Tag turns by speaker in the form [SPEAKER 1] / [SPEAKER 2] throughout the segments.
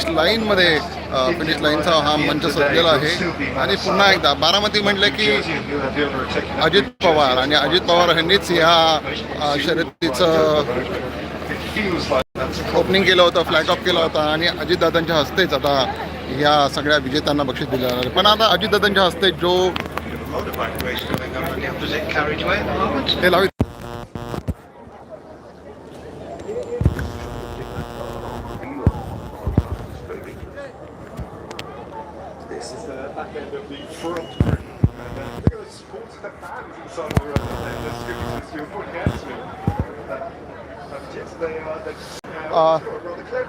[SPEAKER 1] Finish लाईनमध्ये finish लाईनचा हा मंच सजलेला आहे आणि पुन्हा एकदा बारामती म्हटलं की अजित पवार आणि अजित पवार यांनीच ह्या शर्यतीचं ओपनिंग केलं होतं फ्लॅग ऑफ केला होता आणि अजितदादांच्या हस्तेच आता या सगळ्या विजेत्यांना बक्षीस दिलं जाणार. पण आता अजितदादांच्या हस्ते जो
[SPEAKER 2] motorbike race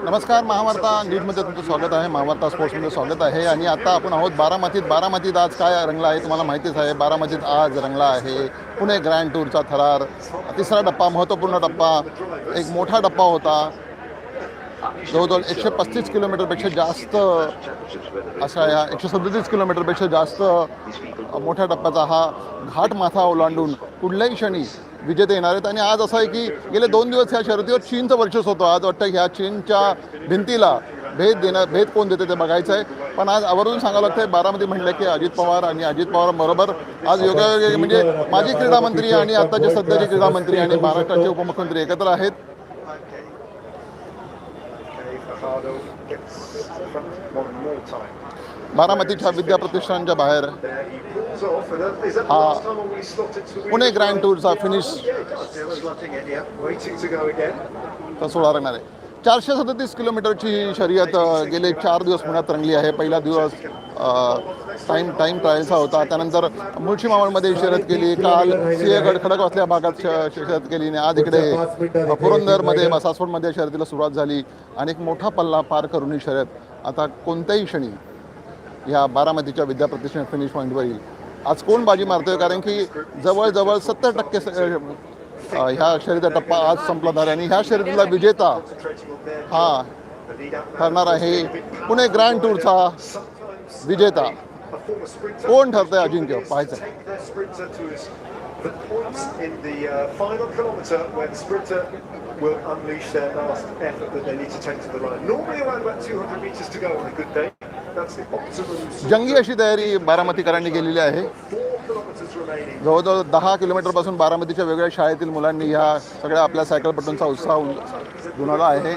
[SPEAKER 1] नमस्कार महावार्ता न्यूजमध्ये तुमचं स्वागत आहे. महावार्ता स्पोर्ट्समध्ये स्वागत आहे. आणि आता आपण आहोत बारामतीत. बारामतीत आज काय रंगला आहे तुम्हाला माहितीच आहे. बारामतीत आज रंगला आहे पुणे ग्रँड टूरचा थरार. तिसरा टप्पा महत्त्वपूर्ण टप्पा. एक मोठा टप्पा होता. जवळजवळ एकशे पस्तीस किलोमीटरपेक्षा जास्त अशा या एकशे सदतीस किलोमीटरपेक्षा जास्त मोठ्या टप्प्याचा हा घाट माथा ओलांडून कुठल्याही क्षणी विजेते येणार आहेत. आणि आज असं आहे की गेले दोन दिवस ह्या शर्यतीवर चीनचं वर्चस्व होतं. आज वाटतं ह्या चीनच्या भिंतीला भेद देणं भेद कोण देते ते बघायचं आहे. पण आज आवर्जून सांगावं लागतं आहे बारामती म्हटलं की अजित पवार आणि अजित पवारांबरोबर आज योगायोगी म्हणजे माजी क्रीडा मंत्री आणि आताचे सध्याचे क्रीडा मंत्री आणि महाराष्ट्राचे उपमुख्यमंत्री एकत्र आहेत.
[SPEAKER 3] More time.
[SPEAKER 1] बारामतीच्या विद्या प्रतिष्ठानच्या बाहेर.
[SPEAKER 3] हा
[SPEAKER 1] पुणे ग्रँड टूरचा फिनिश
[SPEAKER 2] Still
[SPEAKER 1] सोळा रंगणार आहे. चारशे सदतीस किलोमीटरची ही शर्यत गेले चार दिवस पुण्यात रंगली आहे. पहिला दिवस टाईम टाईम ट्रायलचा होता. त्यानंतर मुळशी मावळमध्ये शर्यत केली. काल सिंहगड खडक असल्या भागात श- शर्यत केली. आणि आज इकडे पुरंदरमध्ये सासवडमध्ये शर्यतीला सुरुवात झाली. आणि एक मोठा पल्ला पार करून ही शर्यत. आता कोणत्याही क्षणी ह्या बारामतीच्या विद्या प्रतिष्ठान फिनिश पॉईंटवर येईल आज कोण बाजी मारतोय? कारण की जवळजवळ सत्तर टक्के ह्या शर्यतीचा टप्पा आज संपला झाला आणि ह्या शर्यतीला विजेता हा ठरणार आहे पुणे ग्रँड टूरचा विजेता. कोण ठरत आहे. अजिंक्य पाहायचं
[SPEAKER 3] Will
[SPEAKER 1] जंगी अशी तयारी बारामतीकरांनी केलेली आहे. जवळजवळ दहा किलोमीटरपासून बारामतीच्या वेगळ्या शाळेतील मुलांनी ह्या सगळ्या आपल्या सायकलपटूंचा उत्साह गुणाला आहे.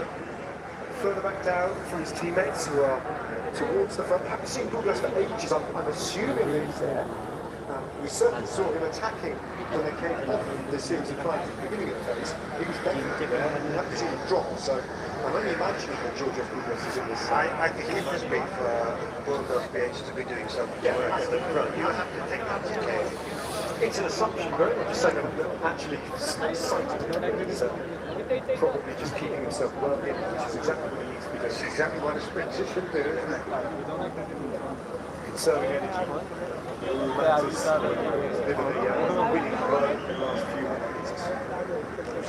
[SPEAKER 3] We certainly saw him attacking when they came off the series of climbs at the beginning of the phase. He was definitely there and you haven't seen him drop. So I'm only imagining that George F. Douglas is in this.
[SPEAKER 2] I, I think it must be for World of PH to be doing so much work at the front. You have to take that as case.
[SPEAKER 3] It's an assumption, very much so that actually sighted. Probably just keeping himself well in, which is exactly what he needs to be doing.
[SPEAKER 2] It's exactly what a sprinter should do, isn't it?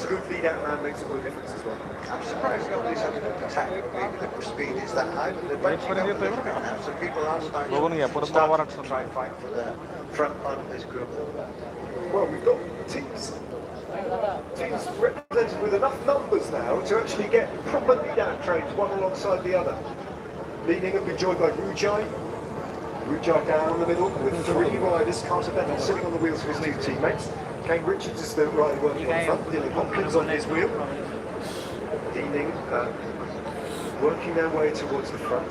[SPEAKER 3] Good lead out man makes a difference as well.
[SPEAKER 2] I'm surprised nobody's having an attack. Maybe the speed is that up a little bit now. So people fight for the front of this group.
[SPEAKER 3] Well, we've got teams. Teams represented with enough numbers now to actually get proper lead out trains one alongside the other. Leading up joined by Rujai. Rujai down the middle with three riders. Carter Bennett sitting on the wheels of his new teammates. Kane Richards is the rider working on the front. Dylan Hopkins on his wheel. Leading, uh, working their way towards the front.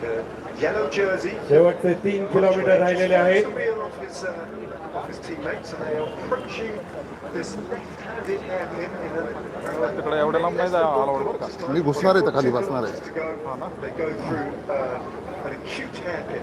[SPEAKER 3] The yellow jersey.
[SPEAKER 4] शेवटचे तीन kilometre राहिलेले आहेत
[SPEAKER 3] To reel off his, uh, off his teammates, and they are approaching this left-handed hairpin in a
[SPEAKER 1] तिकडे एवढ्या लांब नाही जायला allowed बरं का मी घुसणार आहे तर खाली बसणार आहे
[SPEAKER 3] to go. They go through uh, an acute hairpin.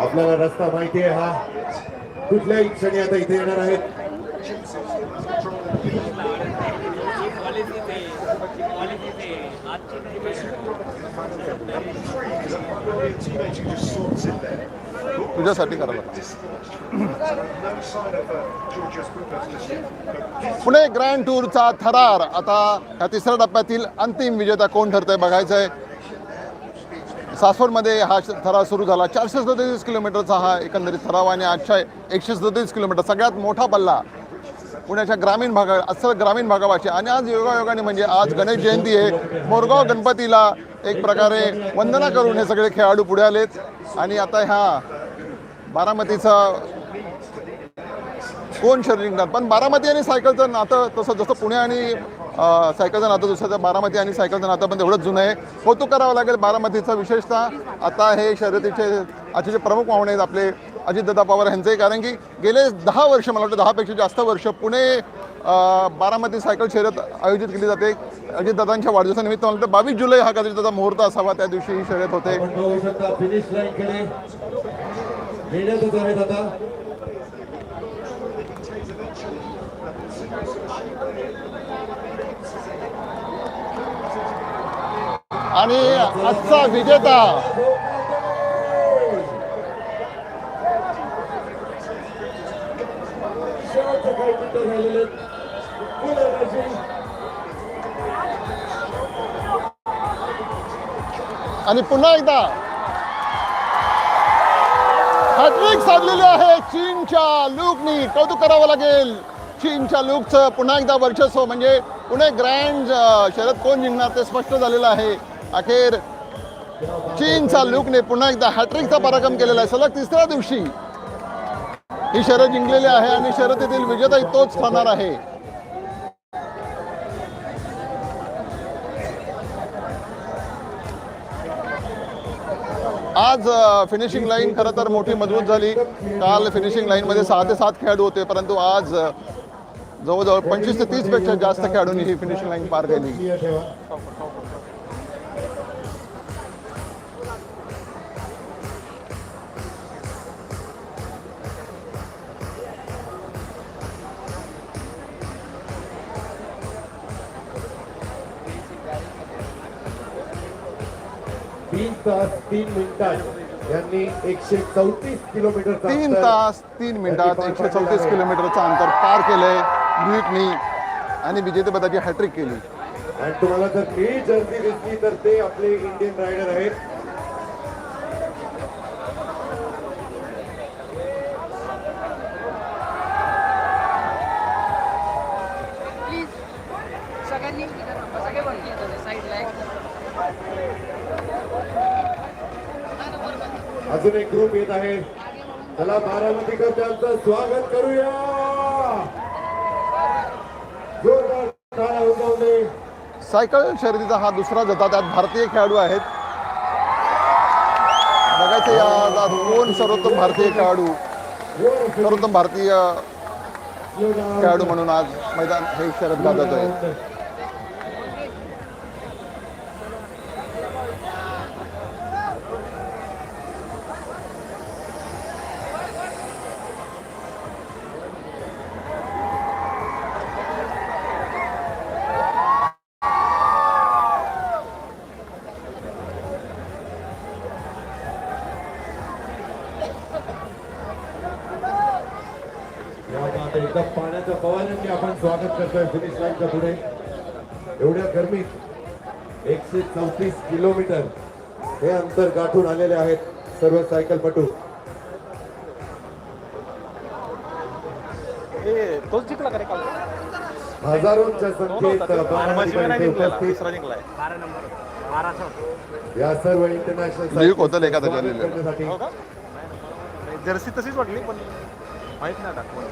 [SPEAKER 4] आपल्याला रस्ता आहे हा. कुठल्याही क्षणी आता इथे येणार आहेत.
[SPEAKER 1] तुझ्यासाठी करायला पुणे ग्रँड टूरचा थरार. आता ह्या तिसऱ्या टप्प्यातील अंतिम विजेता कोण ठरतंय बघायचंय. सासवडमध्ये हा थराव थरार सुरू झाला. चारशे सदतीस किलोमीटरचा हा एकंदरीत थराव आणि आजच्या एकशे सदतीस किलोमीटर सगळ्यात मोठा पल्ला पुण्याच्या ग्रामीण भागा अस्सल ग्रामीण भागावाशी आणि आज योगायोगाने म्हणजे आज गणेश जयंती आहे. मोरगाव गणपतीला एक प्रकारे वंदना करून हे सगळे खेळाडू पुढे आलेत. आणि आता ह्या बारामतीचा कोण शरीर जिंकणार पण बारामती आणि सायकलचं नातं तसं जसं पुणे आणि सायकलचं नातं दुसऱ्याचा बारामती आणि सायकलचं नातं पण तेवढंच जुनं आहे. कौतुक करावं लागेल बारामतीचं विशेषतः. आता हे शर्यतीचे आजचे जे प्रमुख पाहुणे आहेत आपले अजितदादा पवार यांचे कारण की गेले दहा वर्ष मला वाटतं दहापेक्षा जास्त वर्ष पुणे बारामती सायकल शर्यत आयोजित केली जाते. अजितदादांच्या वाढदिवसानिमित्त मला वाटतं बावीस जुलै हा कदाचित त्याचा मुहूर्त असावा त्या दिवशी ही शर्यत होते
[SPEAKER 4] आपण बघू शकता फिनिश लाईन कडे येण्यातच आहेत आता
[SPEAKER 1] आणि आजचा विजेता. आणि पुन्हा एकदा. हॅट्रिक साधलेली आहे चीनच्या लूकनी. कौतुक करावं लागेल. चीनच्या लूकचं पुन्हा एकदा वर्चस्व म्हणजे पुणे ग्रँड शरद कोण जिंकणार ते स्पष्ट झालेलं आहे. अखेर चीनचा लुकने पुन्हा एकदा हॅट्रिकचा पराक्रम केलेला आहे. सलग तिसऱ्या दिवशी ही शर्यत जिंकलेली आहे आणि शर्यतीतील विजेताही तोच ठरणार आहे. आज फिनिशिंग लाईन खरं तर मोठी मजबूत झाली. काल फिनिशिंग लाईनमध्ये सहा ते सात खेळाडू होते परंतु आज जवळजवळ पंचवीस ते तीसपेक्षा जास्त खेळाडूंनी ही फिनिशिंग लाईन पार केली.
[SPEAKER 4] तीन तास तीन मिनिटात यांनी एकशे चौतीस किलोमीटर
[SPEAKER 1] तीन तास तीन मिनिटात एकशे चौतीस किलोमीटरचं अंतर पार केलंय. ब्रुईटनी आणि विजेतेपदाची हॅट्रिक केली.
[SPEAKER 4] आणि तुम्हाला जर ही जर्सी दिसली तर ते आपले इंडियन रायडर आहेत.
[SPEAKER 5] प्लीज सगळ्यांनी. सगळे वरती येतात साईडला
[SPEAKER 4] अजून एक ग्रुप येत आहे. चला बारामतीकर त्यांचं स्वागत करूया. जोरदार
[SPEAKER 1] सायकल शर्यतीचा हा दुसरा जता. त्यात भारतीय खेळाडू आहेत. बघायचं या आज कोण सर्वोत्तम भारतीय खेळाडू? सर्वोत्तम भारतीय खेळाडू म्हणून आज मैदान हे शरद गाजत आहे
[SPEAKER 4] आता एकदम पाण्याच्या फवाऱ्यांनी आपण स्वागत करतोय फिनिश लाईनच्या पुढे. एवढ्या गरमीत एकशे चौतीस किलोमीटर हे अंतर गाठून आलेले आहेत सर्व सायकलपटू.
[SPEAKER 6] तोच जिंकला का रे काल?
[SPEAKER 4] हजारोंच्या संख्येत उपस्थित. या सर्व इंटरनॅशनल. करण्यासाठी.
[SPEAKER 6] हो जर्सी तशीच वाटली पण माहीत नाही दाखवून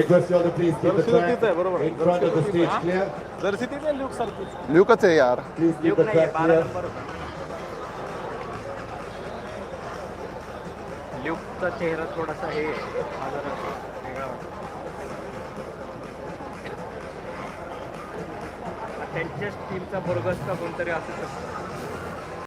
[SPEAKER 4] Request you all to please keep the
[SPEAKER 6] jersey
[SPEAKER 4] track.
[SPEAKER 6] तीच आहे, बरोबर.
[SPEAKER 4] in front of the stage clear.
[SPEAKER 6] Jersey तीच आहे ल्यूक सारखी
[SPEAKER 1] ल्यूकच आहे यार
[SPEAKER 4] Please keep the track
[SPEAKER 6] बारा
[SPEAKER 4] clear.
[SPEAKER 6] नंबर ल्यूक
[SPEAKER 7] त्यांचा चेहरा थोडासा हे हा वेगळा वाटतो. त्यांच्याच टीमचा बोरगस का कोणतरी असू शकतो.